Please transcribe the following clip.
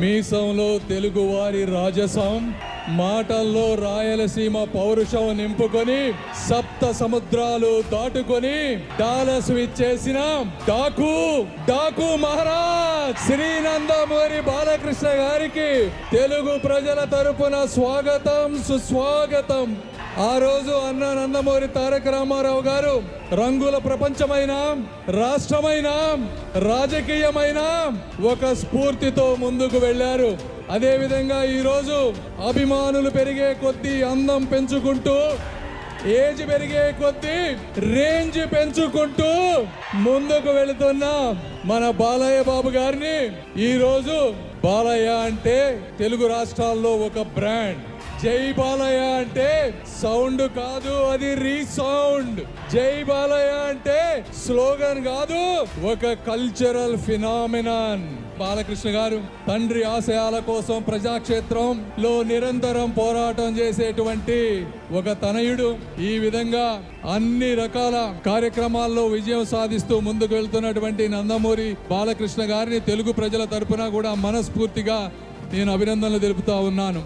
మీసంలో తెలుగువారి రాజసం మాటల్లో రాయలసీమ పౌరుషం నింపుకొని సప్త సముద్రాలు దాటుకొని డాలస్ విచ్చేసిన డాకు డాకు మహారాజ్! శ్రీనందమూరి బాలకృష్ణ గారికి తెలుగు ప్రజల తరపున స్వాగతం సుస్వాగతం. ఆ రోజు అన్న నందమూరి తారక రామారావు గారు రంగుల ప్రపంచమైన రాష్ట్రమైన రాజకీయమైన ఒక స్ఫూర్తితో ముందుకు వెళ్ళారు. అదే విధంగా ఈరోజు అభిమానులు పెరిగే కొద్దీ అందం పెంచుకుంటూ ఏజ్ పెరిగే కొద్దీ రేంజ్ పెంచుకుంటూ ముందుకు వెళుతున్న మన బాలయ్య బాబు గారిని ఈరోజు బాలయ్య అంటే తెలుగు రాష్ట్రాల్లో ఒక బ్రాండ్. జై బాలయ్య అంటే సౌండ్ కాదు అది రీసౌండ్. జై బాలయ్య అంటే స్లోగన్ కాదు ఒక కల్చరల్ ఫినామినాన్ బాలకృష్ణ గారు తండ్రి ఆశయాల కోసం ప్రజాక్షేత్రంలో నిరంతరం పోరాటం చేసేటువంటి ఒక తనయుడు. ఈ విధంగా అన్ని రకాల కార్యక్రమాల్లో విజయం సాధిస్తూ ముందుకు వెళ్తున్నటువంటి నందమూరి బాలకృష్ణ గారిని తెలుగు ప్రజల తరపున కూడా మనస్ఫూర్తిగా నేను అభినందనలు తెలుపుతా ఉన్నాను.